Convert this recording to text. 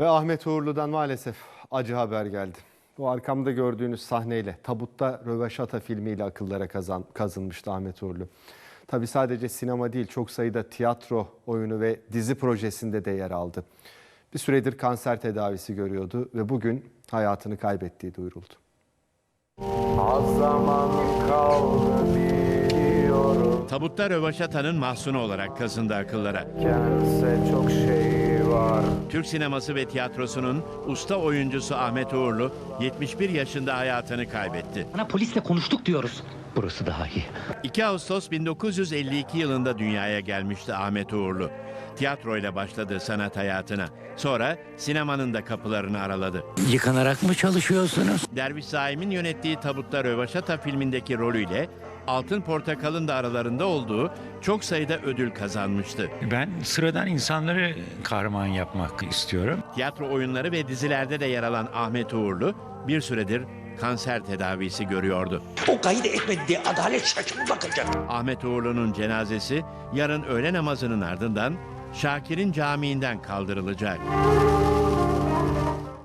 Ve Ahmet Uğurlu'dan maalesef acı haber geldi. Bu arkamda gördüğünüz sahneyle Tabutta Röveşata filmiyle akıllara kazan, kazınmıştı Ahmet Uğurlu. Tabi sadece sinema değil çok sayıda tiyatro, oyunu ve dizi projesinde de yer aldı. Bir süredir kanser tedavisi görüyordu ve bugün hayatını kaybettiği duyuruldu. Az zaman kaldı biliyorum Tabutta Rövaşata'nın mahsunu olarak kazındı akıllara. Kendise çok şey Türk sineması ve tiyatrosunun usta oyuncusu Ahmet Uğurlu 71 yaşında hayatını kaybetti. Bana polisle konuştuk diyoruz. Burası daha iyi. 2 Ağustos 1952 yılında dünyaya gelmişti Ahmet Uğurlu. Tiyatroyla başladı sanat hayatına. Sonra sinemanın da kapılarını araladı. Yıkanarak mı çalışıyorsunuz? Derviş Zaim'in yönettiği Tabutta Rövaşata filmindeki rolüyle Altın Portakal'ın da aralarında olduğu çok sayıda ödül kazanmıştı. Ben sıradan insanları kahraman yapmak istiyorum. Tiyatro oyunları ve dizilerde de yer alan Ahmet Uğurlu bir süredir kanser tedavisi görüyordu. O kayıt etmedi diye adalet şaşıp bakacak. Ahmet Uğurlu'nun cenazesi yarın öğle namazının ardından Şakir'in camiinden kaldırılacak.